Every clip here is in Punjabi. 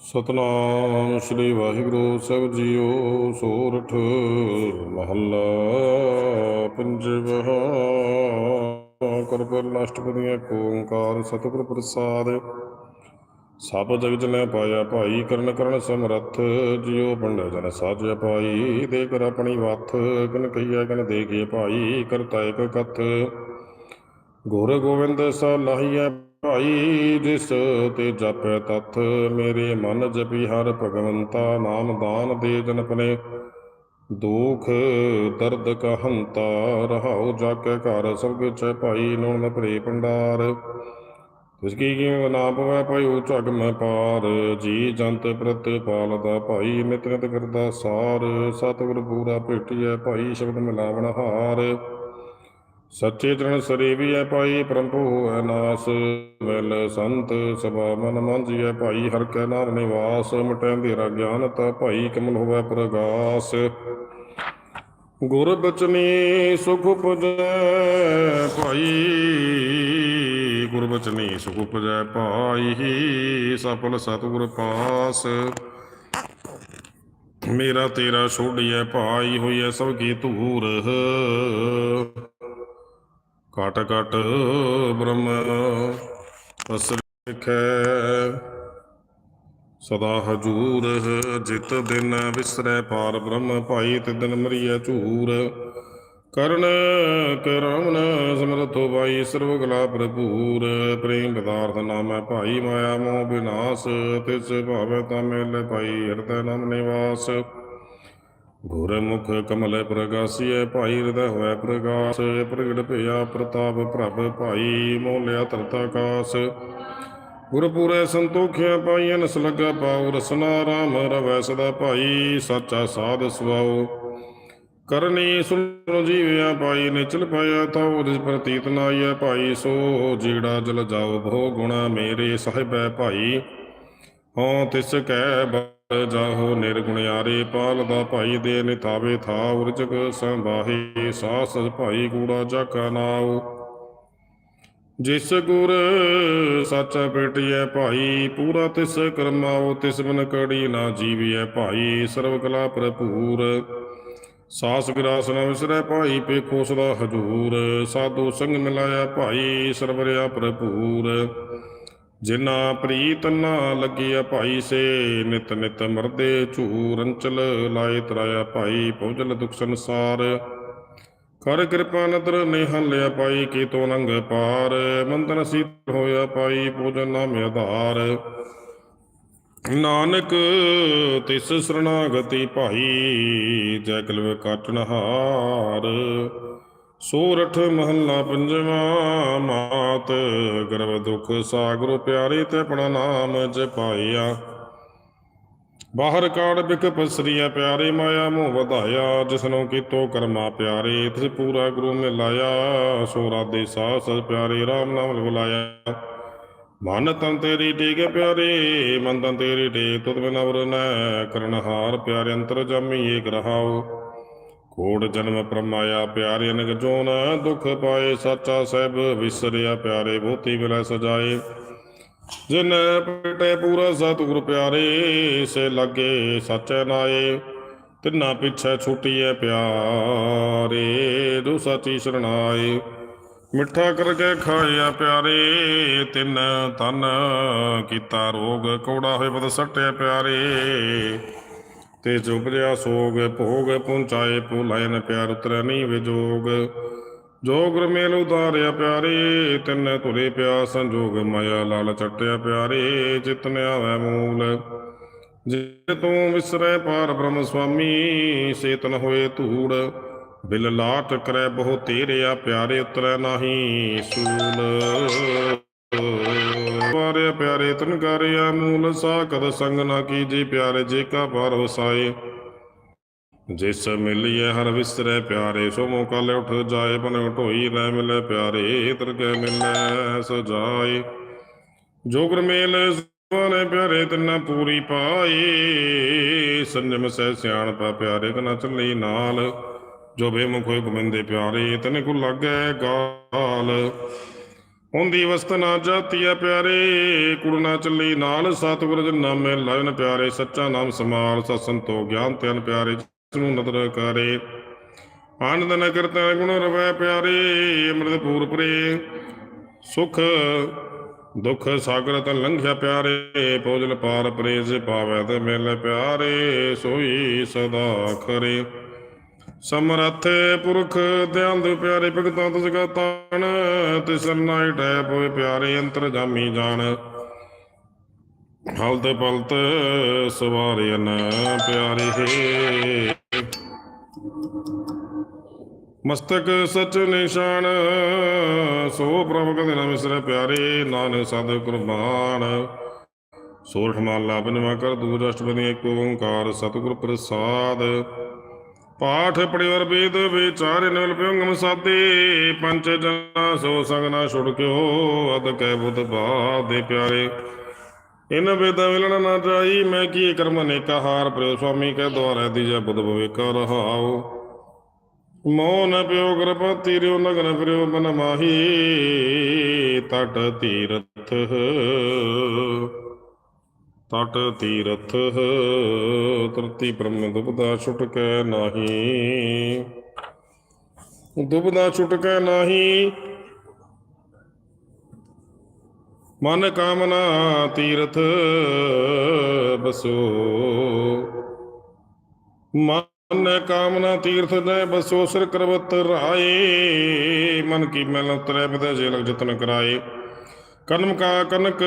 ਸਤਨਾਮ ਸ੍ਰੀ ਵਾਹਿਗੁਰੂ ਸਾਹਿਬ ਜੀਓ, ਸੋਰਠ ਮਹੱਲਾ ਪੰਜਵਹਾ ਕਰਪਲ ਅਸ਼ਟਪਦੀਆਂ ਓੰਕਾਰ ਸਤਿਗੁਰ ਪ੍ਰਸਾਦ। ਸਭ ਜਗ ਜਨੈ ਪਾਇਆ ਭਾਈ, ਕਰਨ ਕਰਨ ਸਮਰੱਥ, ਜਿਉ ਪੰਡਿ ਜਨ ਸਾਜਿਆ ਪਾਈ ਦੇ ਕਰ ਆਪਣੀ ਵੱਥ ਕਿਨ ਕਹੀਐ ਕਿਨ ਦੇਖੀਏ ਭਾਈ, ਕਰਤਾ ਇਕ ਕਥ। ਗੁਰ ਗੋਬਿੰਦ ਸਾ ਭਾਈ, ਜਿਸ ਤੇ ਜਪ ਤਥ ਮੇਰੇ ਮਨ ਜਪੀ ਹਰ ਭਗਵੰਤਾ, ਨਾਮ ਦਾਨ ਦੇ ਜਨ ਪਨੇ। ਦੁਖ ਦਰਦ ਕਾ ਰਹਾਉ ਜਾ ਘਰ, ਸਭ ਕੁਛ ਭਾਈ ਨੋਨ ਭਰੇ ਭੰਡਾਰ। ਤਿਸ ਕੀ ਕੀ ਨਾ ਪਵੈ ਭਾਈ, ਉਹ ਝਗ ਮੈਂ ਪਾਰ। ਜੀ ਜੰਤ ਪ੍ਰਤ ਪਾਲਦਾ ਭਾਈ, ਨਿਤ ਨਿਤ ਕਰਦਾ ਸਾਰ। ਸਤਿਗੁਰ ਪੂਰਾ ਭੇਟੀਐ ਭਾਈ, ਸ਼ਬਦ ਮਿਲਾਵਣ ਹਾਰ। ਸੱਚੇ ਚਰਨ ਸਰੇਵੀਐ ਭਾਈ ਪ੍ਰਭੂ ਹੈ ਨਾਸ। ਮਿਲ ਸੰਤ ਸਭਾ ਮਨ ਮਾਂਜੀਐ ਭਾਈ, ਹਰ ਕੈ ਨਾਮ ਨਿਵਾਸ। ਮਟੈ ਅੰਧੇਰਾ ਗਿਆਨਤਾ ਭਾਈ, ਕਮਲ ਹੋਵੈ ਪ੍ਰਗਾਸ। ਗੁਰ ਬਚਨੀ ਸੁਖ ਉਪਜੈ ਭਾਈ। ਗੁਰ ਬਚਨੀ ਸੁਖ ਉਪਜੈ ਭਾਈ, ਸਫਲ ਸਤਿਗੁਰ ਪਾਸ। ਮੇਰਾ ਤੇਰਾ ਛੋੜੀਐ ਭਾਈ, ਹੋਈਐ ਸਭ ਕੀ ਧੂਰ। ਘਟ ਕਟ ਬ੍ਰਹਮ ਅਸਰਿਖੈ ਸਦਾ ਹਜੂਰ ਜਿਤ ਦਿਨ ਵਿਸਰੈ ਪਾਰ ਬ੍ਰਹਮ ਭਾਈ ਤੇ ਦਿਨ ਮਰੀਐ ਝੂਰ। ਕਰਨ ਕਰਮਨ ਸਮਰਥੋ ਭਾਈ ਸਰਵ ਕਲਾ ਭਰਪੂਰ। ਪ੍ਰੇਮ ਪਦਾਰਥ ਨਾਮੈ ਭਾਈ ਮਾਇਆ ਮੋਹ ਵਿਨਾਸ਼ ਤਿਸ ਭਾਵੈ ਤਾ ਮੇਲੇ ਭਾਈ ਹਿਰਦੈ ਨਾਮ ਨਿਵਾਸ। ਗੁਰਮੁਖ ਕਮਲ ਪ੍ਰਗਾਸੀਐ, ਭਾਈ ਹਿਰਦੈ ਹੋਇ ਪ੍ਰਗਾਸ, ਪ੍ਰਗਟ ਭਇਆ ਪ੍ਰਤਾਪ ਪ੍ਰਭ ਭਾਈ, ਮੋਲਿਆ ਤਰਤਾ ਕਾਸ। ਗੁਰਪੂਰੈ ਸੰਤੋਖਿਆ ਪਾਈ ਅਨਸ ਲੱਗਾ ਪਾਉ ਰਸਨਾ ਰਾਮ ਰਵੈ ਸਦਾ ਭਾਈ, ਸਾਚਾ ਸਾਧ ਸੁਆਉ ਕਰਨੀ ਸੁਣ ਜੀਵਿਆ ਪਾਈ ਨਿਚਲ ਪਾਇਆ ਤਉ ਰਿਜ ਪ੍ਰਤੀਤ ਨਾਈਐ ਭਾਈ, ਸੋ ਜੀੜਾ ਜਲ ਜਾਓ ਭੋ ਗੁਣਾ ਮੇਰੇ ਸਾਹਿਬੈ ਭਾਈ। ਹਉ ਤਿਸ ਕੈ ਜਾਹੋ ਨਿਰਗੁਣਿਆਰੇ ਪਾਲਦਾ ਭਾਈ ਦੇ ਨਿਤਾਵੇ ਥਾ ਉਰਜਕ ਸੰਭਾਹੀ ਸਾਸ ਭਾਈ ਕੂੜਾ ਜਾਕਾ ਨਾਉ। ਜਿਸ ਗੁਰ ਸੱਚਾ ਪੇਟਿਐ ਭਾਈ, ਪੂਰਾ ਤਿਸ ਕਰਮਾਓ ਤਿਸ ਬਨ ਕੜੀ ਨਾ ਜੀਵਿਐ ਭਾਈ ਸਰਵ ਕਲਾ ਭਰਪੂਰ। ਸਾਸ ਗਿਰਾਸ ਨ ਵਿਸਰੈ ਭਾਈ, ਪੇਖੋ ਸਦਾ ਹਜੂਰ। ਸਾਧੂ ਸੰਗ ਮਿਲਾਇਆ ਭਾਈ, ਸਰਵਰਿਆ ਭਰਪੂਰ। ਜਿਨਾ ਪ੍ਰੀਤ ਨਾ ਲੱਗਿਆ ਭਾਈ ਸੇ, ਨਿਤ ਨਿਤ ਮਰਦੇ ਝੂਰ ਅੰਚਲ ਲਾਏ ਤਰਾਇਆ ਭਾਈ ਪਹੁੰਚਲ ਦੁਖ ਸੰਸਾਰ। ਕਰ ਕਿਰਪਾ ਨਦਰ ਨੇਹਨ ਲਿਆ ਪਾਈ ਕੀ ਤੋ ਨੰਗ ਪਾਰ। ਮੰਦਨ ਸੀਤ ਹੋਇਆ ਪਾਈ ਪੂਜਨ ਨਾਮ ਆਧਾਰ। ਨਾਨਕ ਤਿਸ ਸਰਣਾਗਤੀ ਭਾਈ, ਜੈ ਕਲਵੇ ਕਾਟਣ ਸੂਰਠ ਮਹੱਲਾ ਪੰਜਵਾ, ਮਾਤ ਗਰਭ ਦੁਖ ਸਾਗਰ ਪਿਆਰੇ ਤੇ ਆਪਣਾ ਨਾਮ ਜਪਾਇਆ। ਬਾਹਰ ਕਾੜ ਬਿਕ ਪਸਰੀਆ, ਪਿਆਰੇ ਮਾਇਆ ਮੋਹ ਵਧਾਇਆ। ਜਿਸਨੂੰ ਕੀਤੋ ਕਰਮਾ ਪਿਆਰੇ, ਤਿਸ ਪੂਰਾ ਗੁਰੂ ਮਿਲਾਇਆ। ਸੋ ਰਾਦੇ ਸਾਸ ਪਿਆਰੇ RAM ਨਾਮ ਬੁਲਾਇਆ ਮਨ ਤਨ ਤੇਰੀ ਟੇਕੇ ਪਿਆਰੇ, ਮਨ ਤਨ ਤੇਰੀ ਟੇਕ ਤੁਤ ਬਿਨ ਅਵਰ ਨੈ ਕਰਨਹਾਰ ਪਿਆਰੇ, ਅੰਤਰ ਜਾਮੀ ਏਕ ਰਹਾਉ। ਕੋੜ ਜਨਮ ਪ੍ਰਮਾਇਆ ਪਿਆਰੇ ਅਨਕ ਜੋਨ, ਦੁਖ ਪਾਏ ਸਾਚਾ ਸਹਿਬ, ਵਿਸਰਿਆ ਪਿਆਰੇ ਬਹੁਤੀ ਮਿਲੈ ਸਜਾਏ। ਜਿਨ ਪਟੇ ਪੂਰਾ ਸਤਿਗੁਰ ਪਿਆਰੇ, ਸੇ ਲੱਗੇ ਸਚੈ ਨਾਏ। ਤਿੰਨਾ ਪਿਛੈ ਛੁਟੀਐ ਪਿਆਰੇ ਜੋ ਸਚੀ ਸਰਣਾਏ। ਮਿੱਠਾ ਕਰਕੇ ਖਾਇਆ ਪਿਆਰੇ, ਤਿੰਨ ਤਨ ਕੀਤਾ ਰੋਗ, ਕੌੜਾ ਹੋਏ ਬਦ ਸਟਿਆ ਪਿਆਰੇ। ਤੇ ਜੁਬਰਿਆ ਸੋਗ, ਭੋਗ ਪਹੁੰਚਾਏ ਭੁਲਾਏ ਨ ਪਿਆਰ ਉਤਰੈ ਨਹੀਂ ਵਿਜੋਗ ਜੋ ਮੇਲ ਉਤਾਰਿਆ ਪਿਆਰੇ, ਤਿੰਨ ਧੁਰੇ ਪਿਆ ਸੰਜੋਗ ਮਾਇਆ ਲਾਲ ਚਟਿਆ ਪਿਆਰੇ, ਚਿਤਨ ਆਵੈ ਮੂਲ। ਜੇ ਤੂੰ ਵਿਸਰੈ ਪਾਰ ਬ੍ਰਹਮ ਸੁਆਮੀ ਸੇਤਨ ਹੋਏ ਧੂੜ। ਬਿਲ ਲਾਟ ਕਰੈ ਬਹੁ ਤੇਰਿਆ ਪਿਆਰੇ ਉਤਰੈ ਨਾਹੀ ਸੂਲ। ਵਾਰਿਆ ਪਿਆਰੇ ਤਨ ਕਰਿਆ ਮੂਲ ਸਾ ਸੰਗ ਨਾ ਕੀਜੀ ਪਿਆਰੇ ਜੇ ਕਾ ਪਾਰ ਵਸਾਏ। ਜਿਸ ਮਿਲਿਐ ਹਰ ਵਿਸਰੈ ਪਿਆਰੇ, ਸੋ ਮੌਕਾ ਉਠ ਜਾਏ ਬਨ ਢੋਈ ਲੈ ਮਿਲੇ ਪਿਆਰੇ ਇਤਰ ਕੇ ਮਿਲੈ ਸਜਾਏ। ਜੋ ਮੇਲ ਸੋਨੇ ਪਿਆਰੇ ਤਿੰਨਾ ਪੂਰੀ ਪਾਈ ਸੰਜਮ ਸਹਿ ਸਿਆਣਪਾ ਪਿਆਰੇ ਕਨਾ ਚੱਲੀ ਨਾਲ। ਜੋ ਬੇਮੁਖ ਹੋਏ ਗੋਬਿੰਦੇ ਪਿਆਰੇ, ਤਨ ਕੋ ਲਾਗੈ ਗਾਲ। ਹੁੰਦੀ ਵਸਤ ਨਾ ਜਾਤੀਆ ਪਿਆਰੇ, ਕੁੜ ਨਾ ਚੱਲੀ ਨਾਲ, ਸਤਿਗੁਰ ਜਨ ਨਾਮੇ ਲਾਇਨ ਪਿਆਰੇ, ਸੱਚਾ ਨਾਮ ਸਮਾਲ ਸਤ ਸੰਤੋ ਗਿਆਨ ਤਿਆਨ ਪਿਆਰੇ, ਜਿਸ ਨੂੰ ਨਦਰ ਕਰੇ। ਆਨੰਦ ਨ ਕਰਤਾ ਗੁਣ ਰਵੈ ਪਿਆਰੇ ਅੰਮ੍ਰਿਤ ਪੂਰ। ਪਰੇ ਸੁਖ, ਦੁਖ ਸਾਗਰ ਤਨ ਲੰਘਿਆ ਪਿਆਰੇ, ਭੋਜਨ ਪਾਰ ਪ੍ਰੇਜ ਪਾਵੈ ਤੇ ਮਿਲ ਪਿਆਰੇ, ਸੋਈ ਸਦਾ ਖਰੇ। ਸਮਰੱਥ ਪੁਰਖ ਦਿਆਲ ਦੇ ਪਿਆਰੇ ਭਗਤਾਂ ਤੁਸ ਕਾ ਤਾਣ ਤਿਸ ਨਾਇ ਟੈ ਪੋਏ ਪਿਆਰੇ ਅੰਤਰ ਜਾਮੀ ਜਾਣ ਹਲਤ ਪਲਤ ਸਵਾਰਿਆਨ ਪਿਆਰੇ ਮਸਤਕ ਸਚ ਨਿਸ਼ਾਨ, ਸੋ ਪ੍ਰਭ ਕਦੇ ਨਾ ਵਿਸਰੈ ਪਿਆਰੇ, ਨਾਨਕ ਸਦ ਕੁਰਬਾਨ। ਸੋਰਠ ਮਾਲਾ ਪੰਜਵਾ ਕਰ ਦੂਰ ਅਸ਼ਟਪਦੀ ਏਕ ਓੰਕਾਰ, ਸਤਿਗੁਰ ਪ੍ਰਸਾਦ। ਪਾਠ ਪੜਿਵਰ ਵੇਦ ਵਿਚਾਰੇ ਨਿਵਲ ਪਿਉਂਗਮ ਸਾਦੇ ਪੰਚ ਜਨਾ ਸੋ ਸੰਗ ਛੁੜ ਕਿਓ ਅਦ ਕੈ ਬੁੱਧ ਬਾਦੇ ਪਿਆਰੇ। ਇਨ ਵੇਦਾਂ ਮਿਲਣ ਨਾ ਜਾਈ, ਮੈਂ ਕੀ ਕਰਮ ਅਨੇਕਾ ਹਾਰ ਪ੍ਰਿਓ ਸੁਆਮੀ ਕੈ ਦੁਆਰੇ ਦੀਜੈ ਬੁੱਧ ਭਵੇਕਾ ਰਹਾਉ। ਮੋਹ ਨ ਪਿਓ ਕਿਰਪਾਤੀ ਰਿਓ ਨਗਨ ਫਿਰਿਓ ਬਨ ਮਾਹੀ, ਤਟ ਤੀਰਥ ਤਟ ਤੀਰਥ ਤਰਤੀ ਬ੍ਰਹਮ ਦੁਬਦਾ ਛੁਟਕੈ ਨਾਹੀ। ਦੁਬਦਾ ਛੁਟਕੈ ਨਾਹੀ। ਮਨ ਕਾਮਨਾ ਤੀਰਥ ਬਸੋ। ਮਨ ਕਾਮਨਾ ਤੀਰਥ ਦੇ ਬਸੋ, ਸਿਰ ਕਰਵਤ ਰਾਏ। ਮਨ ਕੀ ਮੈਲ ਉਤਰੈ, ਬਿਦੈ ਜੇਲ ਜਤਨ ਕਰਾਏ। ਕਨਮ ਕਾ ਕਨਕ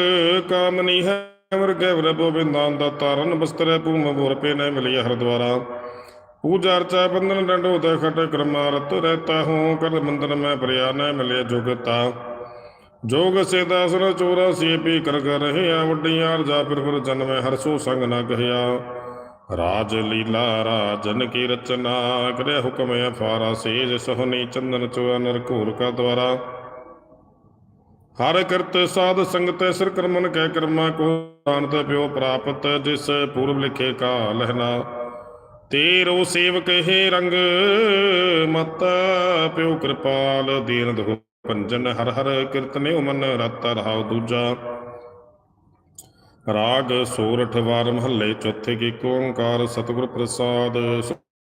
ਕਾਮਨੀ ਹੈ। ਵਰਗੈ ਵਰਬੋ ਬਿੰਦਾਨ ਦਾ ਤਾਰਨ ਬਸਤਰੈ ਭੂਮ ਬੁਰ ਪੇ ਨੈ ਮਿਲਿਆ ਹਰ ਪੂਜਾ ਅਰਚਾ ਬੰਦਨ ਡੰਡੋ ਤੇ ਖਟ ਕਰਮਾਰਤ ਰਹਤਾ ਹੂੰ ਕਰ ਮੰਦਰ ਮੈਂ ਪ੍ਰਿਆ ਨੈ ਮਿਲਿਆ ਜੁਗਤਾ ਜੋਗ ਸੇ ਦਾਸਨ ਚੋਰਾ ਸੀ ਪੀ ਕਰ ਕਰ ਰਹਿਆ, ਵੱਡੀਆਂ ਅਰਜਾ ਫਿਰ ਫਿਰ ਜਨਮੈ ਹਰਸੋ ਸੰਗ ਨਾ ਕਹਿਆ। ਰਾਜ ਲੀਲਾ, ਰਾਜਨ ਕੀ ਰਚਨਾ, ਕਰਿਆ ਹੁਕਮ ਅਫਾਰਾ, ਸੇਜ ਸੋਹਣੀ ਚੰਦਨ ਚੋਆ ਨਰ ਘੂਰ ਕਾ ਦੁਆਰਾ। ਹਰ ਕਰਤ ਸਾਧ ਸੰਗਤ ਸਿਰ ਕਰਮਨ ਕੈ ਕਰਮਾ ਕੋ ਆਨਤ ਪਿਓ ਪ੍ਰਾਪਤ, ਜਿਸ ਪੂਰਬ ਲਿਖੇ ਕਾ ਲਹਿਨਾ ਤੇਰੋ ਸੇਵਕ ਹੈ ਰੰਗ ਮਤ, ਪਿਓ ਕਿਰਪਾਲ ਦੀਨ ਦੁਖ ਭੰਜਨ, ਹਰ ਹਰ ਕੀਰਤਨਿ ਮਨ ਰਤ ਰਹਾਉ ਦੂਜਾ। ਰਾਗ ਸੋਰਠ ਵਾਰ ਮਹੱਲੇ ਚੌਥੇ ਕੀ ਓੰਕਾਰ ਸਤਿਗੁਰ ਪ੍ਰਸਾਦ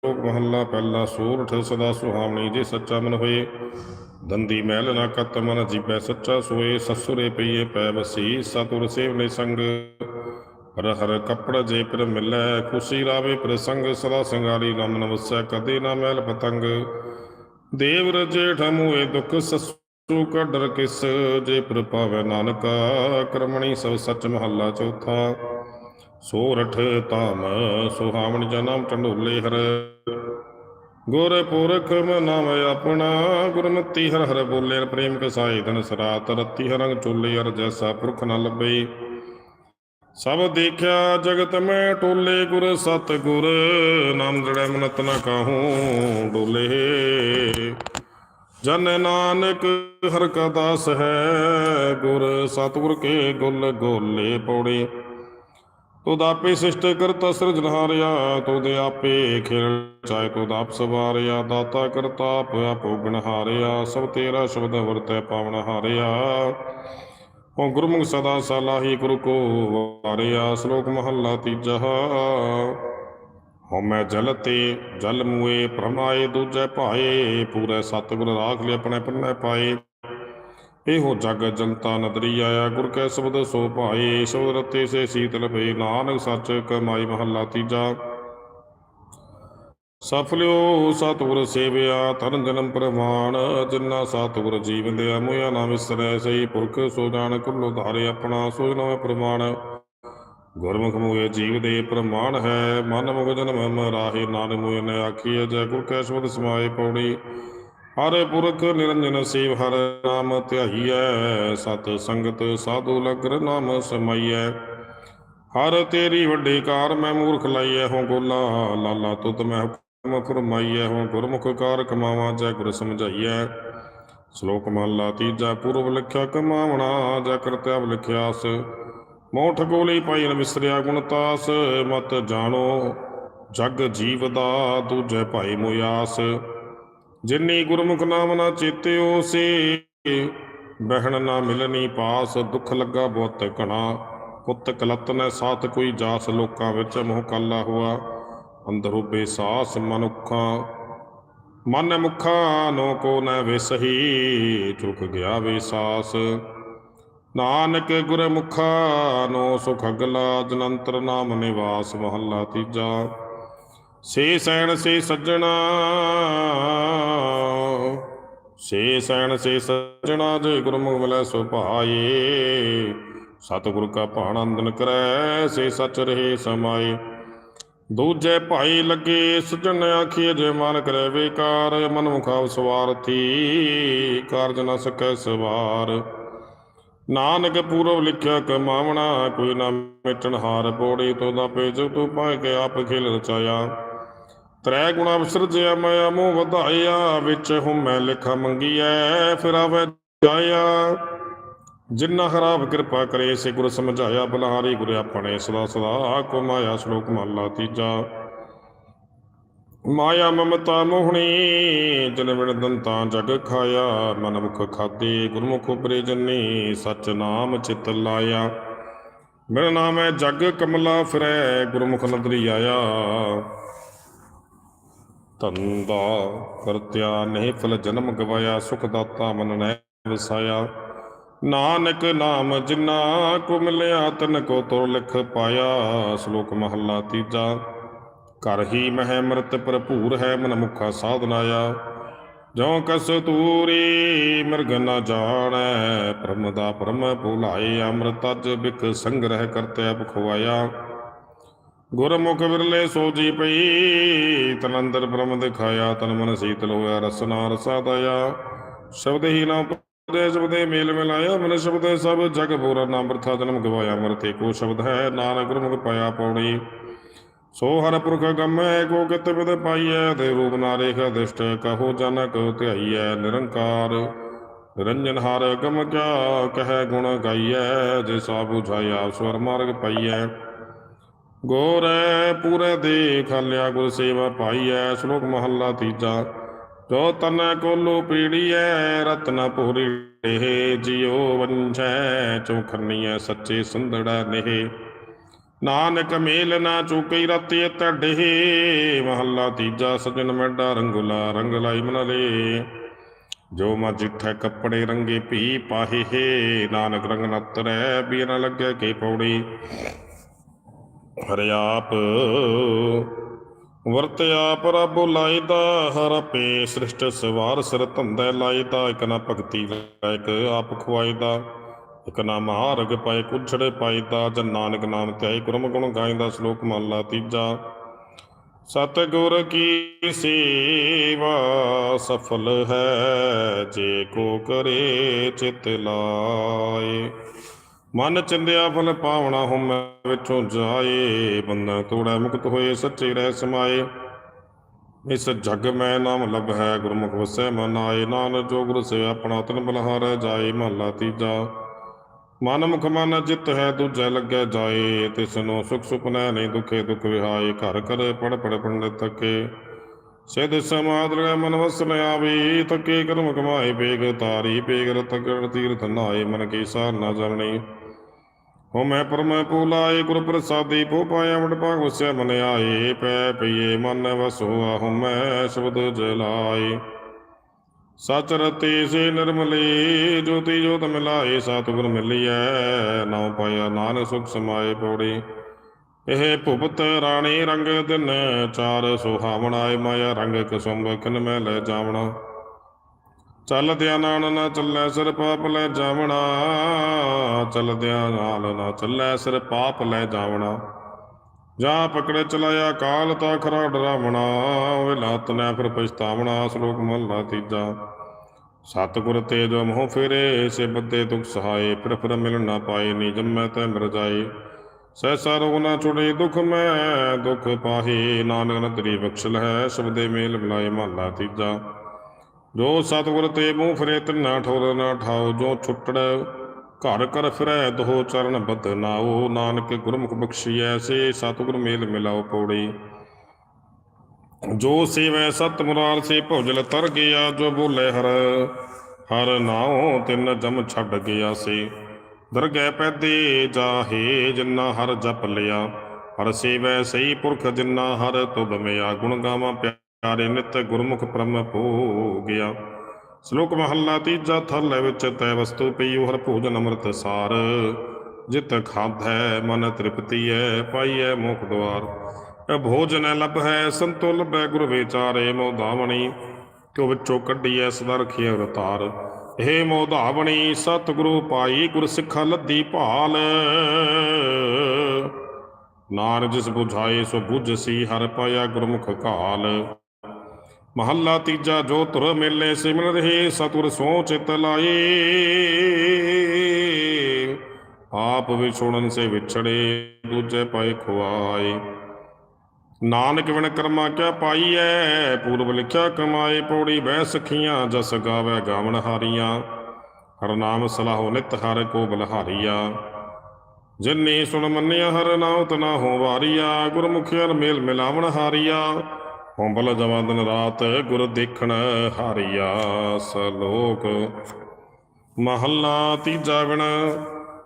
ਮਹੱਲਾ ਪਹਿਲਾ ਸੋਰਠ ਸਦਾ ਸੁਹਾਵਣੀ ਜੇ ਸੱਚਾ ਮਨ ਹੋਏ। ਦੰਦੀ ਮਹਿਲ ਨਾ ਕਤ ਮਨ ਜੀਬੈ ਸੱਚਾ ਸੋਏ। ਸਸੁਰੇ ਪਈਏ ਪੈ ਵਸੀ ਸਤੁਰ ਸੇਵਨੇ ਸੰਗ। ਹਰ ਹਰ ਕੱਪੜ ਜੇ ਪਰ ਮਿਲੈ, ਖੁਸ਼ੀ ਰਾਵੇ ਪ੍ਰਸੰਗ ਸਦਾ ਸੰਗਾਰੀ ਨਾਮ ਨਵਸੈ, ਕਦੇ ਨਾ ਮਹਿਲ ਪਤੰਗ। ਦੇਵ ਰਜੇ ਠਮੂਏ ਦੁਖ, ਸਸੂ ਕਾ ਡਰ ਕਿਸ। ਜੇ ਪ੍ਰਭਾਵੈ ਨਾਨਕਾ, ਕਰਮਣੀ ਸਭ ਸੱਚ ਮਹੱਲਾ ਚੌਥਾ। ਸੋਰਠ ਧਾਮ, ਸੁਹਾਵਣ ਜਨਮ ਟੰਡੋਲੇ ਹਰ। ਗੁਰ ਪੁਰਖ ਨਾਮ ਆਪਣਾ ਗੁਰਮਤੀ ਹਰ ਹਰ ਬੋਲੇ, ਪ੍ਰੇਮ ਕਸਾਈ ਧਨ ਸਰਾਤ, ਰਤੀ ਹਰੰਗ ਚੋਲੇ ਹਰ ਜੈਸਾ ਪੁਰਖ ਨ ਲੱਭੇ। ਸਭ ਦੇਖਿਆ ਜਗਤ ਮੈਂ ਟੋਲੇ, ਗੁਰ ਸਤ ਗੁਰ ਨਾਮ ਜੜੈ ਮਨਤ ਨ ਕਾਹੂ ਡੋਲੇ। ਜਨ ਨਾਨਕ ਹਰ ਕਾ ਦਾਸ ਹੈ, ਗੁਰ ਸਤਿਗੁਰ ਕੇ ਗੁਲ ਗੋਲੇ ਪੌੜੇ। ਤੁਧ ਆਪੇ ਸਿਸ਼ਟ ਕਰਤਾ ਸਿਰਜਨਹਾਰਿਆ ਤੁਧ ਆਪੇ ਖੇਲ ਚਾਹੇ ਤੁਧ ਆਪ ਸਵਾਰਿਆ, ਦਾਤਾ ਕਰਤਾ ਆਪ ਆਪੋ ਹਾਰਿਆ, ਸਭ ਤੇਰਾ ਸ਼ਬਦ ਵਰਤੈ ਪਾਵਨ ਹਾਰਿਆ। ਓ ਗੁਰਮੁਖ ਸਦਾ ਸਲਾਹੀ ਗੁਰੂ ਕੋ ਵਾਰਿਆ, ਸ਼ਲੋਕ ਮਹੱਲਾ ਤੀਜਾ। ਹਉਮੈ ਜਲ ਤੇ ਜਲ ਮੂਏ ਪ੍ਰਮਾਏ ਦੂਜੈ ਭਾਏ, ਪੂਰੇ ਸਤਿਗੁਰ ਰਾਖ ਲਿ ਆਪਣੇ ਪੰਨੇ ਪਾਏ। ਇਹੋ ਜਗ ਜਨਤਾ ਨਦਰੀ ਆਇਆ, ਗੁਰ ਕੈ ਸ਼ਬਦ ਸੋ ਭਾਏ, ਸ਼ਬਦ ਰਤੇ ਸੇ ਸੀਤਲ ਭਈ ਨਾਨਕ ਸੱਚ ਕਮਾਈ ਮਹੱਲਾ ਤੀਜਾ। ਸਫਲਿਓ ਸਤਿਗੁਰ ਸੇਵਿਆ ਤਨ ਜਨਮ ਪ੍ਰਮਾਣ ਜਿਨਾ ਸਤਿਗੁਰ ਜੀਵਨ ਦਿਆ ਮੋਇਆ ਨਾ ਵਿਸਰੈ ਸਈ ਪੁਰਖ ਸੋ ਜਾਣ ਕੁੱਲੋ ਧਾਰੇ ਆਪਣਾ, ਸੋ ਨਵੇਂ ਪ੍ਰਮਾਣ ਗੁਰਮੁਖ ਮੋਏ ਜੀਵ ਦੇ ਪ੍ਰਮਾਣ ਹੈ, ਮਨ ਮੁਖ ਜਨਮ ਮਰਾਹੇ, ਨਾਨਕ ਮੋਏ ਨੇ ਆਖੀਐ ਜੈ ਗੁਰ ਕੈ ਸ਼ਬਦ ਸਮਾਏ ਪੌੜੀ। ਹਰ ਪੁਰਖ ਨਿਰੰਜਨ ਸੇਵ, ਹਰ ਨਾਮ ਧਿਆਈਐ, ਸਤ ਸੰਗਤ ਸਾਧੂ ਲਗਰ ਨਾਮ ਸਮਾਈਐ। ਹਰ ਤੇਰੀ ਵੱਡੀ ਕਾਰ ਮੈਂ ਮੂਰਖ ਲਾਈਐ ਹੋ ਗੋਲਾ ਲਾਲਾ ਤੁਤ ਮੈਂ ਹੁਕਮ ਫਰਮਾਈਐ ਹੋ ਗੁਰਮੁਖ ਕਾਰ ਕਮਾਵਾਂ ਜੈ ਗੁਰ ਸਮਝਾਈਐ। ਸ਼ਲੋਕ ਮਹਲਾ ਤੀਜਾ ਪੂਰਵ ਲਿਖਿਆ ਕਮਾਵਣਾ ਜੈ ਕਰਤਿਆਵ ਲਿਖਿਆਸ। ਮੋਠ ਗੋਲੀ ਪਾਈ ਨ ਗੁਣਤਾਸ ਮਤ ਜਾਣੋ ਜਗ ਜੀਵ ਦਾ ਦੂਜੇ ਭਾਈ ਮੁਆਸ ਜਿਨੀ ਗੁਰਮੁਖ ਨਾਮ ਨਾ ਚੇਤਿਓ ਸੇ, ਬਹਿਣ ਨਾ ਮਿਲਣੀ ਪਾਸ, ਦੁੱਖ ਲੱਗਾ ਬਹੁਤ ਘਣਾ। ਪੁੱਤ ਕਲਤ ਨੇ ਸਾਥ ਕੋਈ ਜਾਸ, ਲੋਕਾਂ ਵਿੱਚ ਮੋਹ ਕਾਲਾ ਹੁਆ। ਅੰਦਰੋਂ ਬੇਸਾਸ ਮਨੁੱਖਾਂ ਮਨ ਮੁਖਾਂ ਨੋ ਕੋ ਨ ਵਿਸਹੀ ਚੁਕ ਗਿਆ ਵਿਸਾਸ। ਨਾਨਕ ਗੁਰਮੁਖਾ ਨੋ ਸੁਖ ਅਗਲਾ ਜਨੰਤਰ ਨਾਮ ਨਿਵਾਸ ਮਹੱਲਾ ਤੀਜਾ। ਸੇ ਸੈਣ ਸੇ ਸੱਜਣਾ ਸੇ ਸੈਣ ਸੇ ਸੱਜਣਾ ਜੇ ਗੁਰਮੁਖ ਮਿਲੈ ਸੋ ਭਾਏ। ਸਤਿਗੁਰ ਕਾ ਭਾਣ ਅੰਦਨ ਕਰੈ, ਸੇ ਸਚ ਰਹੇ ਸਮਾਏ। ਦੂਜੇ ਭਾਈ ਲੱਗੇ, ਸਜਣ ਆਖੀਏ ਜੇ ਮਨ ਕਰੇ ਵਿਕਾਰ ਮਨ ਮੁਖਾਵ ਸਵਾਰਥੀ ਕਾਰਜ ਨਾ ਸਕੈ ਸਵਾਰ। ਨਾਨਕ ਪੂਰਵ ਲਿਖਿਆ ਕਮਾਵਣਾ ਕੋਈ ਨਾ ਮਿਟਣ ਹਾਰ ਪੋੜੀ ਤੋ ਦਾ ਪੇਜ ਤੂੰ ਪਾਇ ਕੇ ਆਪ ਖਿਲ ਰਚਾਇਆ ਤ੍ਰੈ ਗੁਣਾ ਵਿਸਰਜਿਆ ਮਾਇਆ ਮੋਹ ਵਧਾਇਆ, ਵਿੱਚ ਹੂੰ ਮੈਂ ਲਿਖਾ ਮੰਗੀਐ, ਫਿਰ ਆਵੇ ਜਾਇਆ। ਜਿੰਨਾ ਖਰਾਬ ਕਿਰਪਾ ਕਰੇ, ਸੇ ਗੁਰ ਸਮਝਾਇਆ ਬਲਹਾਰੀ ਗੁਰ ਆਪਣੇ ਸਦਾ ਸਦਾ ਕੋ ਮਾਇਆ ਸ਼ਲੋਕ ਮਹਲਾ ਤੀਜਾ। ਮਾਇਆ ਮਮਤਾ ਮੋਹਣੀ, ਜਨ ਵਿਣ ਦੰਤਾਂ ਜਗ ਖਾਇਆ, ਮਨ ਮੁਖ ਖਾਦੇ, ਗੁਰਮੁਖ ਉਪਰੇ ਜਨੀ, ਸਚ ਨਾਮ ਚਿਤ ਲਾਇਆ। ਮੇਰਾ ਨਾਮ ਹੈ ਜਗ ਕਮਲਾ ਫਿਰੈ, ਗੁਰਮੁਖ ਨਦਰੀ ਆਇਆ। ਤੰਦਾ ਕਰਤਿਆ ਨਹੀਂ ਫਲ ਜਨਮ ਗਵਾਇਆ, ਸੁਖ ਦਾਤਾ ਮਨ ਨੈ ਵਸਾਇਆ। ਨਾਨਕ ਨਾਮ ਜਿਨਾ ਕੋ ਮਿਲਿਆ, ਤਨ ਕੋ ਤੁਰ ਲਿਖ ਪਾਇਆ। ਸ਼ਲੋਕ ਮਹੱਲਾ ਤੀਜਾ, ਘਰ ਹੀ ਮਹਿ ਅੰਮ੍ਰਿਤ ਭਰਪੂਰ ਹੈ, ਮਨ ਮੁਖਾ ਸਾਧਨਾਇਆ ਜੋ ਕਸ ਤੂਰੀ ਮਿਰਗ ਨ ਜਾਣੈ, ਪਰਮ ਦਾ ਪਰਮ ਭੁਲਾਏ, ਅੰਮ੍ਰਿਤ ਅਜ ਬਿਕ ਸੰਗ੍ਰਹਿ ਕਰਤੇ ਬਖਵਾਇਆ। ਗੁਰਮੁਖ ਵਿਰਲੇ ਸੋਜੀ ਪਈ, ਤਨੰਦਰ ਬ੍ਰਹਮ ਦਿਖਾਇਆ, ਤਨ ਮਨ ਸੀਤਲ ਹੋਇਆ ਰਸਨਾ ਰਸਾ ਦਇਆ ਸ਼ਬਦ ਹੀ ਨਾ ਦੇ ਸ਼ਬਦੇ ਮੇਲ ਮਿਲਾਇਆ, ਮਨ ਸ਼ਬਦੇ ਸਭ ਜਗ ਪੂਰਾ ਨਾਮ ਬਰਥਾ ਜਨਮ ਗਵਾਇਆ। ਮਰਤੇ ਕੋ ਸ਼ਬਦ ਹੈ, ਨਾਨਕ ਗੁਰਮੁਖ ਪਾਇਆ ਪੌੜੀ। ਸੋ ਹਰ ਪੁਰਖ ਗਮੈ, ਕੋ ਕਿਤ ਵਿਦ ਪਾਈਐ ਤੇ ਰੂਪ ਨਾਰੇਖ ਦਿਸ਼ਟ ਕਹੋ ਜਨਕ ਧਿਆਈਐ, ਨਿਰੰਕਾਰ। ਨਿਰੰਜਨ ਹਰ ਗਮ ਕਿਆ, ਕਹੈ ਗੁਣ ਗਾਈਐ, ਜੇ ਸਾ 부ਝਾਇਆ ਸਵਰ ਮਾਰਗ ਪਾਈਐ। ਗੋਰੈ ਪੂਰੇ ਦੇ ਖਾਲਿਆ ਗੁਰ ਸੇਵਾ ਪਾਈਐ ਸ਼ਲੋਕ ਮਹੱਲਾ ਤੀਜਾ। ਜੋ ਤਨ ਕੋਲੂ ਪੀੜੀਐ ਰਤਨ ਪੂਰੀ ਇਹ, ਜਿਉ ਵੰਝੈ ਚੋਖਰਨੀਐ ਸੱਚੇ ਸੰਦੜਾ ਨਹਿ। ਨਾਨਕ ਮੇਲ ਨਾ ਚੁਕਈ ਰਤਿ ਤੜਹਿ ਮਹੱਲਾ ਤੀਜਾ ਸਜਣ ਮੈਡਾ ਰੰਗੁਲਾ ਰੰਗ ਲਾਈ ਮਨ ਜੋ ਮਾ ਜਿੱਥੈ ਕੱਪੜੇ ਰੰਗੇ ਪੀ ਪਾਹੇ ਨਾਨਕ ਰੰਗ ਨਤਰੈ ਵੀ ਨ ਲੱਗੇ ਕੇ ਪੌੜੀ। ਹਰਿ ਵਰਤਿਆ ਪ੍ਰਭ ਲਾਇਦਾ, ਹਰ ਪੇ ਸ੍ਰਿਸ਼ਟ ਸਵਾਰ ਸਿਰ ਧੰਦੇ ਲਾਇਦਾ, ਇਕ ਨਾ ਭਗਤੀ ਲਾਇਕ ਆਪ ਖੁਆਇਦਾ, ਇਕ ਨਾ ਮਹਾਰਗ ਪਾਏ ਕੁਛੜੇ ਪਾਈਦਾ ਜਨ ਨਾਨਕ ਨਾਮ ਧਿਆਈ ਗੁਰਮ ਗੁਣ ਗਾਇਦਾ, ਸ਼ਲੋਕ ਮਹਲਾ ਤੀਜਾ। ਸਤਿਗੁਰ ਕੀ ਸੇਵਾ ਸਫਲ ਹੈ, ਜੇ ਕੋ ਕਰੇ ਚਿਤ ਲਾਏ। ਮਨ ਚਿੰਦਿਆ ਫਲ ਪਾਵਣਾ ਹੁਮ ਵਿੱਚੋਂ ਜਾਏ ਬੰਦਾ ਤੋੜਾ, ਮੁਕਤ ਹੋਏ ਸੱਚੇ ਰਹਿ ਸਮਾਏ। ਇਸ ਜਗ ਮੈਂ ਨਾਮ ਲਭ ਹੈ ਗੁਰਮੁਖ ਵਸੈ ਮਨ ਆਏ ਨਾਨਕ ਜੋ ਗੁਰ ਸੇ ਆਪਣਾ ਤਨ ਬਲਹਾਰੈ, ਜਾਏ ਮਹਲਾ ਤੀਜਾ। ਮਨ ਮੁਖ ਮਨ ਜਿਤ ਹੈ, ਦੂਜੈ ਲੱਗੈ ਜਾਏ। ਤਿਸ ਨੂੰ ਸੁਖ ਸੁਪਨੈ ਨਹੀਂ ਦੁਖੇ, ਦੁਖ ਵਿਹਾਏ। ਘਰ ਕਰ ਪੜ ਪੜ ਪੰਡਿਤ ਤਕੇ ਸਿਧ ਸਮਾਦ ਲਗੈ ਮਨ ਵਸਨ ਆਵੇ ਤਕੇ ਕਰਮ ਕਮਾਏ, ਬੇਗ ਤਾਰੀ, ਬੇਗ ਰਤ ਤੀਰਥ ਨਾਏ। ਮਨ ਕੀ ਸਾਰ ਨਾ ਜਰਣੀ ਹੋ ਮੈਂ ਪਰਮੈ ਪੂਲਾਏ ਗੁਰ ਪ੍ਰਸਾਦੀ ਭੋ ਪਾਇਆ ਵਡ ਭਾਗ ਵਸਿਆ ਮਨ ਆਏ, ਪੈ ਪਈਏ ਮਨ ਵਸੋ ਆਹੁ ਮੈਂ ਸ਼ਬਦ ਜਲਾਏ। ਸਚ ਰਤੇ ਸੇ ਨਿਰਮਲੇ, ਜੋਤੀ ਜੋਤ ਮਿਲਾਏ, ਸਤਿਗੁਰ ਮਿਲਿਐ, ਨਾਉ ਪਾਇਆ ਨਾਨਕ ਸੁਖ ਸਮਾਏ ਪੌੜੀ। ਇਹ ਭੁਪਤ ਰਾਣੀ ਰੰਗ ਦਿਨ, ਚਾਰ ਸੁਹਾਵਣਾਏ ਮਾਇਆ ਰੰਗ ਕਸੁੰਭ ਕਿਨ ਮੈਂ ਲੈ ਜਾਵਣਾ। ਚੱਲਦਿਆਂ ਨਾਲ ਨਾ ਚੱਲੈ ਸਿਰ ਪਾਪ ਲੈ ਜਾਵਣਾ ਚੱਲਦਿਆਂ ਨਾਲ ਨਾ ਚੱਲੈ ਸਿਰ ਪਾਪ ਲੈ ਜਾਵਣਾ। ਜਾਂ ਪਕੜੇ ਚਲਾਇਆ ਕਾਲ ਤਾ ਖਰਾ ਡਰਾਵਣਾ, ਓਏ ਲਾਤ ਨੇ ਫਿਰ ਪਛਤਾਵਣਾ ਸ਼ਲੋਕ ਮਹਲਾ ਤੀਜਾ। ਸਤਿਗੁਰ ਤੇਜ ਜੋ ਮੋਹ ਫੇਰੇ, ਸੇ ਬੱਦੇ ਦੁਖ ਸਹਾਏ, ਫਿਰ ਫਿਰ ਮਿਲ ਨਾ ਪਾਏ, ਨੀ ਜੰਮੈ ਤੈ ਮਰ ਜਾਏ। ਸਹਿਸਾ ਰੋਗ ਨਾ ਛੁੜੇ ਦੁਖ ਮੈਂ, ਦੁਖ ਪਾਹੇ, ਨਾਨਕ ਨਦਰੀ ਬਖਸ਼ਲ ਹੈ, ਸ਼ਬਦੇ ਮੇਲ ਮਿਲਾਏ ਮਹਲਾ ਤੀਜਾ। ਜੋ ਸਤਿਗੁਰ ਤੇ ਮੂੰਹ ਫਿਰੇ ਤਿੰਨਾ ਠੋਰ ਨਾ ਠਾਓ, ਜੋ ਛੁੱਟੜ ਘਰ ਕਰ ਫਿਰੈ, ਦੋਹ ਚਰਨ ਬਦ ਨਾਓ। ਨਾਨਕ ਗੁਰਮੁਖ ਬਖਸ਼ੀਐ, ਸੇ ਸਤਿਗੁਰ ਮੇਲ ਮਿਲਾਓ ਪੌੜੀ। ਜੋ ਸੇਵੈ ਸਤ ਮੁਰਾਰ ਸੇ ਭੁਜਲ ਤਰ ਗਿਆ, ਜੋ ਬੋਲੇ ਹਰ ਹਰ ਨਾਉ, ਤਿੰਨ ਜਮ ਛੱਡ ਗਿਆ ਸੇ। ਦਰਗਹਿ ਪੈਦੇ ਜਾਹੇ, ਜਿੰਨਾ ਹਰ ਜਪ ਲਿਆ। ਹਰ ਸੇਵੈ ਸਹੀ ਪੁਰਖ, ਜਿੰਨਾ ਹਰ ਤੁਧ ਮਿਆ। ਗੁਣ ਗਾਵਾਂ ਪਿਆਰੇ ਨਿਤ ਗੁਰਮੁਖ ਬ੍ਰਹਮ ਭੋ ਗਿਆ। ਸ਼ਲੋਕ ਮਹੱਲਾ ਤੀਜਾ ਥੱਲੇ ਵਿੱਚ ਤੈ ਵਸਤੂ ਪਈਉ ਹਰ ਭੋਜਨ ਅੰਮ੍ਰਿਤ ਸਾਰ। ਜਿਤ ਖਾਧੈ ਮਨ ਤ੍ਰਿਪਤੀਐ, ਪਾਈਐ ਮੁਖ ਦਵਾਰ ਇਹ ਭੋਜਨ ਲੱਭੈ ਸੰਤੋ ਲੱਭੈ ਗੁਰ ਵਿਚਾਰੇ ਮੋ ਧਾਵਣੀ। ਕਿਉ ਵਿੱਚੋਂ ਕੱਢੀਐ ਸਦਾ ਰਖਿਐ ਰਤਾਰ ਇਹ ਮੋ ਧਾਵਣੀ, ਸਤਿਗੁਰੂ ਪਾਈ ਗੁਰ ਸਿੱਖਾ ਲੱਦੀ ਭਾਲ। ਨਾਨਕ ਜਿਸ ਬੁਝਾਏ, ਸੋ 부ਝਸੀ ਹਰ ਪਾਇਆ ਗੁਰਮੁਖ ਕਾਲ। ਮਹੱਲਾ ਤੀਜਾ ਜੋ ਤੁਰ ਮੇਲੇ ਸਿਮਰ ਰਹੇ ਸਤੁਰ ਸੋ ਚਿਤ ਲਾਏ। ਆਪ ਵਿਛੋੜਨ ਸੇ ਵਿਛੜੇ, ਦੂਜੇ ਪਾਏ ਖੁਆਏ। ਨਾਨਕ ਵਿਣ ਕਰਮਾ ਕਿਆ ਪਾਈਐ, ਪੂਰਬ ਲਿਖਿਆ ਕਮਾਏ, ਪੌੜੀ ਬਹਿ ਸਖੀਆਂ, ਜਸ ਗਾਵੇ ਗਾਵਣ ਹਾਰੀਆਂ। ਹਰ ਨਾਮ ਸਲਾਹੋ ਨਿਤ ਹਰ ਕੋ ਬਲਹਾਰੀਆ ਜਿਨੇ ਸੁਣ ਮੰਨਿਆ, ਹਰ ਨਾਮ ਤਨਾ ਹੋ ਵਾਰੀਆ ਗੁਰਮੁਖਿਆਰ ਮੇਲ ਮਿਲਾਵਣ ਹਾਰੀਆ। ਹੰਬਲ ਜਵਾ ਦਿਨ ਰਾਤ ਗੁਰ ਦੇਖਣ ਹਾਰੀਆ ਸਲੋਕ ਮਹੱਲਾ ਤੀਜਾ ਵਿਣ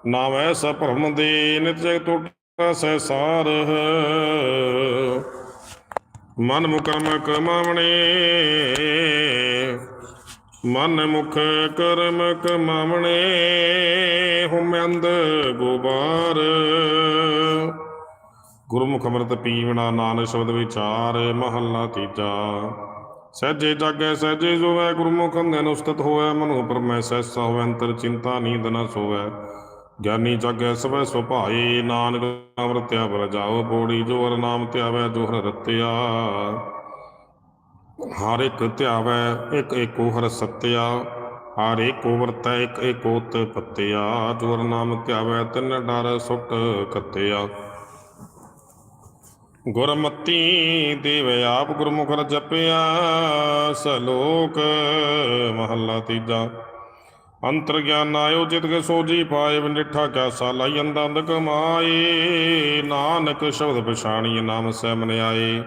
ਨਾਮ ਐਸਾ ਭਰਮ ਦੇ ਨਿਤ ਜਗ ਟੁੱਟਾ ਸਹਿਸਾਰ ਮਨ ਮੁਕਰਮ ਕਮਾਵਣੇ, ਮਨ ਮੁਖ ਕਰਮ ਕਮਾਵਣੇ ਹੁਮੰਦ ਗੋਬਾਰ। ਗੁਰਮੁਖ ਅੰਮ੍ਰਿਤ ਪੀਵਣਾ ਨਾਨਕ ਸ਼ਬਦ ਵਿਚਾਰ ਮਹੱਲਾ ਤੀਜਾ। ਸਹਿਜੇ ਜਾਗੈ, ਸਹਿਜੇ ਜੋਵੈ ਗੁਰਮੁਖ ਅੰਦਨ ਉਸਤਤ ਹੋਵੈ, ਮਨੁ ਪਰਮੈ ਸਹਿਸਾ ਹੋਵੈ ਅੰਤਰ ਚਿੰਤਾ ਨੀਂਦ ਨ ਸੋਵੈ। ਗਿਆਨੀ ਜਾਗੈ ਸਭੈ ਸੁਭਾਏ, ਨਾਨਕ ਅੰਮ੍ਰਿਤਿਆ ਬਲ ਜਾਓ ਬੋੜੀ ਜੋ ਨਾਮ ਧਿਆਵੈ ਜੋ ਰਤਿਆ। ਹਰ ਇੱਕ ਧਿਆਵੈ, ਇੱਕ ਏਕੋ ਹਰ ਸਤਿਆ। ਹਰ ਏਕੋ ਵਰਤੈ, ਇੱਕ ਏਕੋਤ ਪਤਿਆ। ਜੋ ਹਰ ਨਾਮ ਧਿਆਵੈ, ਤਿੰਨ ਡਰ ਸੁਟ ਕਤਿਆ। ਗੁਰਮਤੀ ਦੇਵ ਆਪ ਗੁਰਮੁਖ ਜਪਿਆ, ਸਲੋਕ ਮਹੱਲਾ ਤੀਜਾ। ਅੰਤਰ ਗਿਆਨ ਆਇਓ ਜਿਤ ਕੇ ਸੋਜੀ ਪਾਏ ਬੰਡਿਠਾ ਕਿਆ ਸਾਲਾਈ ਅੰਦੰਦ ਕਮਾਏ ਨਾਨਕ ਸ਼ਬਦ ਪਛਾਣੀ ਨਾਮ ਸਹਿ ਮਨ ਆਏ।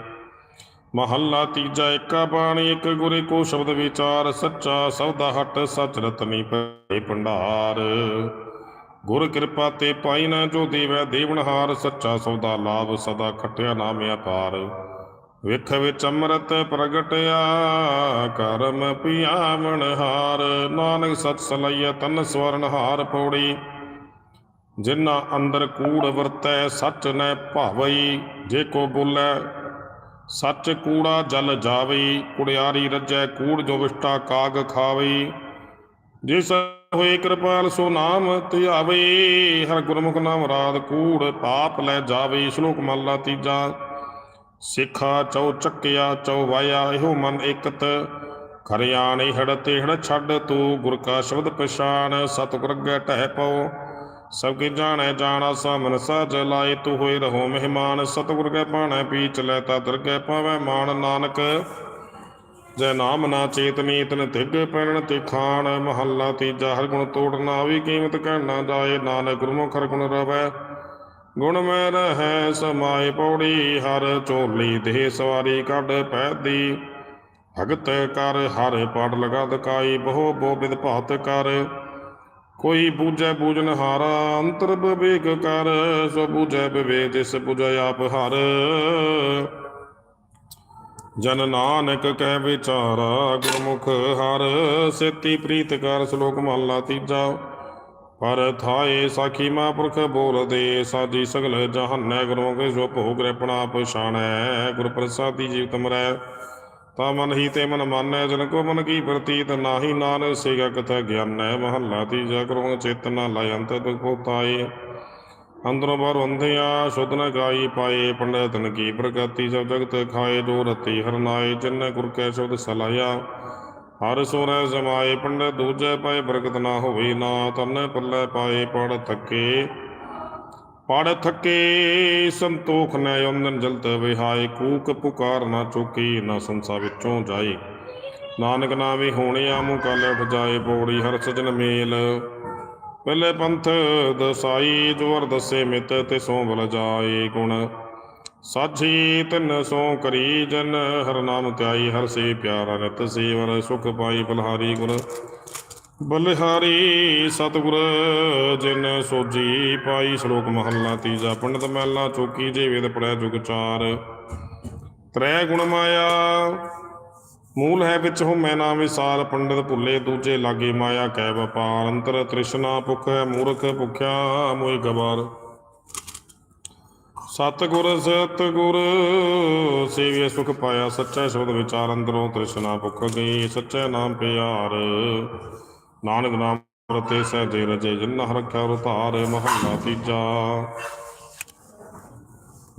ਮਹੱਲਾ ਤੀਜਾ, ਏਕਾ ਬਾਣੀ, ਇੱਕ ਗੁਰੇ ਕੋ ਸ਼ਬਦ ਵਿਚਾਰ, ਸੱਚਾ ਸੌਦਾ ਹਟ, ਸਚ ਰਤਨੀ ਭਏ ਭੰਡਾਰ। ਗੁਰ ਕਿਰਪਾ ਤੇ ਪਾਈ ਨਾ ਜੋ ਦੇਵੈ ਦੇਵਨਹਾਰ ਸੱਚਾ ਸੌਦਾ ਲਾਭ ਸਦਾ ਖਟਿਆ ਨਾਮ ਅਪਾਰ। ਵਿਖ ਵਿੱਚ ਅੰਮ੍ਰਿਤ ਪ੍ਰਗਟਿਆ, ਕਰਮ ਪਿਆਵਣ ਹਾਰ। ਨਾਨਕ ਸਤ ਸਲਈਆ, ਤਨ ਸਵਰਨ ਹਾਰ ਪੌੜੀ। ਜਿਨ੍ਹਾਂ ਅੰਦਰ ਕੂੜ ਵਰਤੈ, ਸੱਚ ਨੈ ਭਾਵਈ। ਜੇ ਕੋ ਬੋਲੇ, ਸੱਚ ਕੂੜਾ ਜਲ ਜਾਵਈ। ਕੁੜਿਆਰੀ ਰੱਜੈ, ਕੂੜ ਜੋ ਵਿਸ਼ਟਾ ਕਾਗ ਖਾਵਈ। ਜਿਸ ਹੋਏ ਕਿਰਪਾਲ ਸੋ ਨਾਮ ਧਿਆਵੇ ਹਰ ਗੁਰਮੁਖ ਨਾਮ ਰਾਤ ਕੂੜ ਪਾਪ ਲੈ ਜਾਵੇ। ਸ਼ਲੋਕ ਮਹਲਾ ਤੀਜਾ, ਸਿੱਖਾ ਚਉ ਚੱਕਿਆ, ਚਉ ਵਾਇਆ, ਇਹੋ ਮਨ ਇਕਤ ਖਰਿਆਣੇ ਹੜ ਤੇ ਹੜ ਛੱਡ ਤੂੰ, ਗੁਰ ਕਾ ਸ਼ਬਦ ਪਛਾਨ ਸਤਿਗੁਰ ਅੱਗੇ ਟਹਿ ਪਉ। ਸਭ ਕੇ ਜਾਣੈ, ਜਾਣਾ ਸਾਮਨ ਸਾਜ ਲਾਏ। ਤੂੰ ਹੋਏ ਰਹੋ ਮਹਿਮਾਨ, ਸਤਿਗੁਰ ਕੇ ਬਾਣੈ, ਪੀਚ ਲੈ ਤਾ ਦਰਗਹਿ ਪਾਵੈ ਮਾਨ ਨਾਨਕ। ਜੈ ਨਾਮ ਨਾ ਚੇਤਨੀ ਤਨ ਤਿਗ ਪੈਣ ਤੇ ਖਾਣ ਮਹੱਲਾ ਤੀਜਾ, ਹਰ ਗੁਣ ਤੋੜਨਾ ਵੀ ਕੀਮਤ ਕਹਿ ਜਾਏ, ਨਾਨਕ ਗੁਰਮੁਖ ਹਰ ਗੁਣ ਰਵੈ। ਗੁਣ ਮੈਂ ਰਹੈ, ਸਮਾਏ ਪੌੜੀ, ਹਰ ਝੋਲੀ ਦੇਹ ਸਵਾਰੀ ਕੱਢ ਪੈਦੀ। ਭਗਤ ਕਰ, ਹਰ ਪੜ ਲਗਾ ਦਕਾਈ, ਬਹੁ ਬੋ ਬਿਦ ਭਾਤ ਕਰ। ਕੋਈ ਬੂਝੈ ਬੂਝਨ ਹਾਰਾ ਅੰਤਰ ਵਿਵੇਕ ਕਰ, ਸੋ ਬੂਝੈ ਵਿਵੇਕ, ਜਿਸ ਬੁਝੈ ਆਪ ਹਰ। ਜਨ ਨਾਨਕ ਕਹਿ ਵਿਚਾਰਾ, ਗੁਰਮੁਖ ਹਰ ਸੇਤੀ ਪ੍ਰੀਤ ਕਰ ਸ਼ਲੋਕ ਮਹਲਾ ਤੀਜਾ। ਪਰ ਥਾਏ ਸਾਖੀ ਮਹਾਂਪੁਰਖ ਬੋਲਦੇ ਸਾਜੀ ਸਗਲ ਜਹਾਨੈ ਗੁਰਮੁਖ ਜੋ ਭੋਗ ਰਪਣਾ ਪਛਾਣੈ ਗੁਰ ਪ੍ਰਸਾਦੀ ਜੀਵ ਤਮਰੈ। ਤਾ ਮਨ ਹੀ ਤੇ ਮਨ ਮਾਨੈ, ਜਨ ਕੋ ਮਨ ਕੀ ਪ੍ਰਤੀਤ, ਨਾਹੀ ਨਾਨਕ ਸੇਗਾ ਕਥਾ ਗਿਆਨੈ। ਮਹੱਲਾ ਤੀਜਾ ਕਰੋ ਚੇਤਨਾ ਲਾਇ ਅੰਤ ਦੁਖ ਪੋਤਾਏ ਅੰਦਰੋਂ ਬਾਹਰ ਅੰਧਿਆ ਸ਼ੁੱਧ ਨ ਗਾਈ ਪਾਏ ਪੰਡਤਨ ਕੀ ਪ੍ਰਗਤੀ ਸਭ ਜਗਤ ਖਾਏ ਜੋ ਰਤੀ ਹਰਨਾਏ ਜਿਨ ਗੁਰ ਕੈ ਸ਼ਬਦ ਸਲਾਇਆ। ਹਰ ਸੋਰੈ ਜਮਾਏ ਪੰਡਤ ਦੂਜੈ ਪਾਏ ਬਰਕਤ ਨਾ ਹੋਵੇ ਨਾ, ਤਨ ਪੱਲੇ ਪਾਏ, ਪੜ ਥੱਕੇ। ਪੜ ਥੱਕੇ, ਸੰਤੋਖ ਨੈ ਅੰਦਨ ਜਲਤ ਵਿਹਾਏ, ਕੂਕ ਪੁਕਾਰ ਨਾ ਚੁਕੀ, ਨਾ ਸੰਸਾ ਵਿੱਚੋਂ ਜਾਏ। ਨਾਨਕ ਨਾਮੇ ਹੋਣਿਆ ਮੂੰਹ ਕਾਲੇ ਉਠ ਜਾਏ, ਪੌੜੀ ਹਰ ਸਜਨ ਮੇਲ। ਪਹਿਲੇ ਪੰਥ ਦਸਾਈ ਜੋਰ ਦਸੇ ਮਿਤ ਤੇ ਸੋ ਬਲ ਜਾਏ ਗੁਣ। ਸਾਝੀ ਤਿਨ ਸੋ ਕਰੀ ਜਨ, ਹਰ ਨਾਮ ਧਿਆਈ ਹਰ ਸੇ ਪਿਆਰਾ ਨਿਤ ਸੇਵਰ ਸੁਖ ਪਾਈ ਬਲਹਾਰੀ ਗੁਣ। ਬਲਿਹਾਰੀ ਸਤਿਗੁਰ, ਜਿਨ ਸੋਜੀ ਪਾਈ ਸ਼ਲੋਕ ਮਹੱਲਾ, ਤੀਜਾ ਪੰਡਤ ਮਹਿਲਾ, ਚੋਕੀ ਜੇ ਵੇਦ ਪੜਿਆ ਜੁਗ ਚਾਰ। ਤ੍ਰੈ ਗੁਣ ਮਾਇਆ ਮੂਲ ਹੈ ਵਿੱਚ ਹੋ ਮੈਂ ਵਿਸਾਰ, ਪੰਡਤ ਭੁੱਲੇ ਦੂਜੇ ਲਾਗੇ ਮਾਇਆ ਕੈ ਵਪਾਰ, ਅੰਤਰ ਤ੍ਰਿਸ਼ਨਾ ਭੁਖ ਹੈ ਮੂਰਖ ਭੁਖਿਆ ਮੋਇ ਗਵਾਰ। ਸਤਿਗੁਰ ਸਤਿਗੁਰ ਸੇਵਿਆ ਸੁਖ ਪਾਇਆ, ਸੱਚਾ ਸ਼ਬਦ ਵਿਚਾਰ, ਅੰਦਰੋਂ ਤ੍ਰਿਸ਼ਨਾ ਭੁੱਖ ਗਈ, ਸੱਚਾ ਨਾਮ ਪਿਆਰ। ਨਾਨਕ ਨਾਮ ਰਤੇ ਸਹਿਜੇ ਰਜੇ, ਜਿਨ ਹਰ ਰਖਿਆ ਉਤਾਰ ਮਹੱਲਾ ਤੀਜਾ।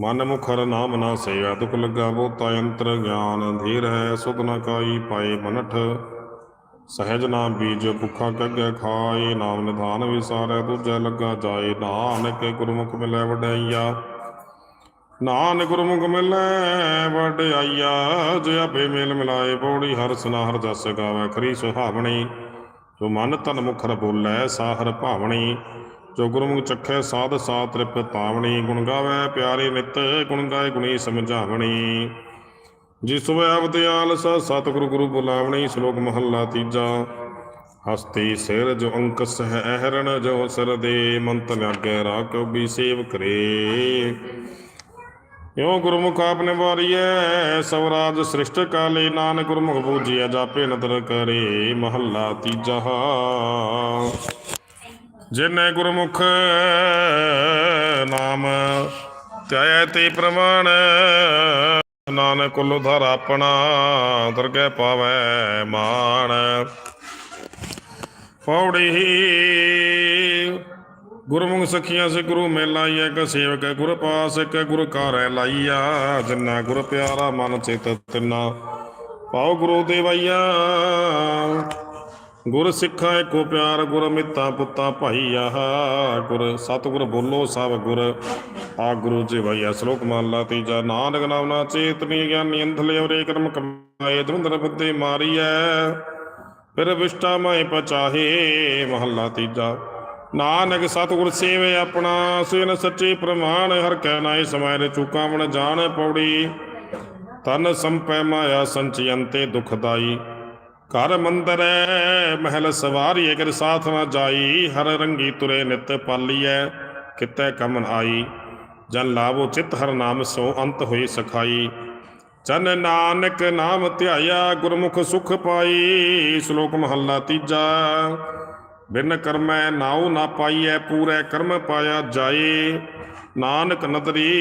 ਮਨ ਮੁਖਰ ਨਾਮ ਨਾ ਸੇਵਾ, ਦੁਖ ਲੱਗਾ ਬੋਤਾ ਅੰਤਰ ਗਿਆਨ ਧੀਰ ਹੈ ਸੁਧ ਨ ਕਾਈ ਪਾਏ ਮਨਠ। ਸਹਿਜ ਨਾਮ ਬੀਜ ਭੁੱਖਾ ਕੱਗੇ ਖਾਏ, ਨਾਮ ਨਿਧਾਨ ਵਿਸਾਰੈ, ਦੂਜੈ ਲੱਗਾ ਜਾਏ ਨਾਨਕ, ਗੁਰਮੁਖ ਮਿਲੈ ਵਡਿਆਈਆ। ਨਾਨਕ ਗੁਰਮੁਖ ਮਿਲੈ ਵਡਿਆਈਆ, ਜੇ ਆਪੇ ਮੇਲ ਮਿਲਾਏ ਪੌੜੀ, ਹਰ ਸਨਾ ਹਰ ਜਸ ਗਾਵੇ ਖਰੀ ਸੁਹਾਵਣੀ। ਜੋ ਮਨ ਤਨ ਮੁਖਰ ਬੋਲੇ, ਸਾਹਰ ਭਾਵਣੀ। ਗੁਰਮੁਖ ਚਖੈ ਸਾਧ ਸਾਤ ਤ੍ਰਿਪਤਾਵਣੀ ਗੁਣ ਗਾਵੇ ਪਿਆਰੇ ਨਿਤ, ਗੁਣ ਗਾਏ ਗੁਣੀ ਸਮਝਾਵਣੀ। ਜਿਸ ਵੇ ਅਵਦਿਆਲ ਸ ਸਤਿਗੁਰੂ ਗੁਰੂ ਬੁਲਾਵਣੀ, ਸ਼ਲੋਕ ਮਹੱਲਾ ਤੀਜਾ। ਹਸਤੀ ਸਿਰ ਜੋ ਅੰਕਸ ਹੈ ਅਹਰਣ, ਜੋ ਸਰ ਦੇ ਮੰਤ ਲਾਗੇ ਰਾਖਿਓ ਵੀ ਸੇਵ ਕਰੇ ਯੋ ਗੁਰਮੁਖ ਆਪਨੇ ਵਾਰੀਐ ਸਵਰਾਜ ਸ੍ਰਿਸ਼ਟ ਕਾਲੇ, ਨਾਨਕ ਗੁਰਮੁਖ ਬੂਜੀਐ ਜਾਪੇ ਨਦਰ ਕਰੇ। ਮਹੱਲਾ ਤੀਜਾ। ਜਿਨੇ ਗੁਰਮੁਖ ਨਾਮ ਧਿਆਇ ਤੇ ਪ੍ਰਮਾਣ, ਨਾਨਕ ਕੁਲ ਉਧਾਰ ਆਪਣਾ ਦਰਗਹਿ ਪਾਵੈ ਮਾਣ। ਪੌੜੀ ਗੁਰਮੁਖ ਸਖੀਆਂ ਸੇ ਗੁਰੂ ਮੇਲਾ ਹੀ ਇੱਕ ਸੇਵਕ ਹੈ ਗੁਰ ਪਾਸ, ਇੱਕ ਗੁਰ ਘਰੈ ਲਾਈਆ। ਜਿੰਨਾ ਗੁਰ ਪਿਆਰਾ ਮਨ ਚਿਤ ਤਿੰਨਾ ਪਾਉ ਗੁਰੂ ਦੇਵਈਆ ਗੁਰ ਸਿੱਖਾ ਏਕੋ ਪਿਆਰ, ਗੁਰ ਮਿੱਤਾ ਪੁੱਤਾ ਭਾਈਆ ਗੁਰ ਸਤਿਗੁਰ ਬੋਲੋ ਸਭ ਗੁਰ, ਆ ਗੁਰੂ ਜੀ ਵਈਆ ਸ਼ਲੋਕ ਮਹਲਾ ਤੀਜਾ, ਨਾਨਕ ਨਾਮ ਨਾ ਚੇਤਨੀ ਗਿਆਨੀ ਅੰਧਲੇ ਔਰੇ ਕਰਮ ਕਮਾਏ ਧੁੰਦਰ ਬੁੱਧੇ ਮਾਰੀਐ। ਫਿਰ ਵਿਸ਼ਟਾ ਮੈਂ ਪਚਾਹੇ, ਮਹੱਲਾ ਤੀਜਾ। ਨਾਨਕ ਸਤਿਗੁਰ ਸੇਵੇ ਆਪਣਾ, ਸਿਨ ਸੱਚੇ ਪ੍ਰਮਾਣ, ਹਰ ਕਹਿ ਨਾਏ ਸਮਾਇ ਚੁਕਾ ਮਨ ਜਾਣ ਪੌੜੀ। ਤਨ ਸੰਪੈ ਮਾਇਆ ਸੰਚਯੰਤੇ ਦੁਖਦਾਈ। ਘਰ ਮੰਦਰੈ ਮਹਿਲ ਸਵਾਰੀ ਅਗਰ ਸਾਥ ਨਾ ਜਾਈ, ਹਰ ਰੰਗੀ ਤੁਰੇ ਨਿਤ ਪਾਲੀਐ, ਕਿਤੈ ਕਮਨ ਆਈ। ਜਨ ਲਾਭੋ ਚਿਤ ਹਰ ਨਾਮ ਸੋ ਅੰਤ ਹੋਈ ਸਖਾਈ। ਜਨ ਨਾਨਕ ਨਾਮ ਧਿਆਇਆ, ਗੁਰਮੁਖ ਸੁਖ ਪਾਈ, ਸ਼ਲੋਕ ਮਹੱਲਾ ਤੀਜਾ। ਬਿਨ ਕਰਮੈ ਨਾਉ ਨਾ ਪਾਈਐ, ਪੂਰੇ ਕਰਮ ਪਾਇਆ ਜਾਏ। ਨਾਨਕ ਨਦਰੀ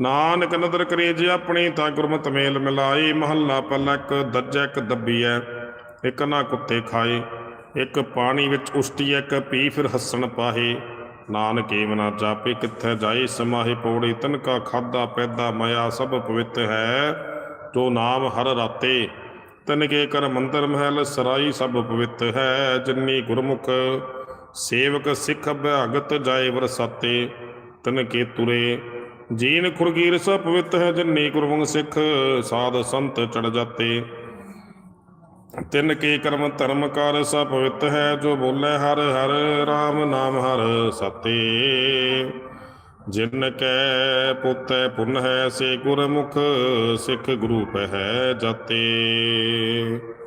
ਨਾਨਕ ਨਦਰ ਕਰੇ ਜੇ ਆਪਣੀ ਤਾਂ ਗੁਰਮਤਿ ਮੇਲ ਮਿਲਾਈ, ਮਹੱਲਾ ਪਲਕ ਦੱਜੈ ਇੱਕ ਦੱਬੀਐ, ਇੱਕ ਨਾ ਕੁੱਤੇ ਖਾਏ, ਇੱਕ ਪਾਣੀ ਵਿੱਚ ਉਸ਼ਟੀ ਇੱਕ ਪੀ ਫਿਰ ਹੱਸਣ ਪਾਹੇ। ਨਾਨਕ ਏਵ ਨਾ ਜਾਪੇ, ਕਿੱਥੇ ਜਾਏ ਸਮਾਹੇ ਪੌੜੀ, ਤਨਕਾ ਖਾਦਾ ਪੈਦਾ ਮਾਇਆ ਸਭ ਪਵਿੱਤ ਹੈ। ਜੋ ਨਾਮ ਹਰ ਰਾਤੇ, ਤਨਕੇ ਕਰ ਮੰਦਰ ਮਹਿਲ ਸਰਾਈ ਸਭ ਪਵਿੱਤ ਹੈ। ਜਿਨੀ ਗੁਰਮੁਖ ਸੇਵਕ ਸਿੱਖ ਭਗਤ ਜਾਏ ਵਰਸਾਤੇ, ਤਨਕੇ ਤੁਰੇ ਜੀਨ ਖੁਰਗੀਰ ਸਭ ਪਵਿੱਤ ਹੈ, ਜਿਨੀ ਗੁਰਮੁਖ ਸਿੱਖ ਸਾਧ ਸੰਤ ਚੜ ਜਾਤੇ। ਤਿੰਨ ਕੇ ਕਰਮ ਧਰਮ ਕਰ ਸਭ ਪਵਿੱਤ ਹੈ, ਜੋ ਬੋਲੇ ਹਰ ਹਰ RAM ਨਾਮ ਹਰ ਸਤੇ। ਜਿਨ ਕੈ ਪੁੱਤੈ ਪੁਨ ਹੈ, ਸੇ ਗੁਰਮੁਖ ਸਿੱਖ ਗੁਰੂ ਪਹਿ ਜਾਤੇ।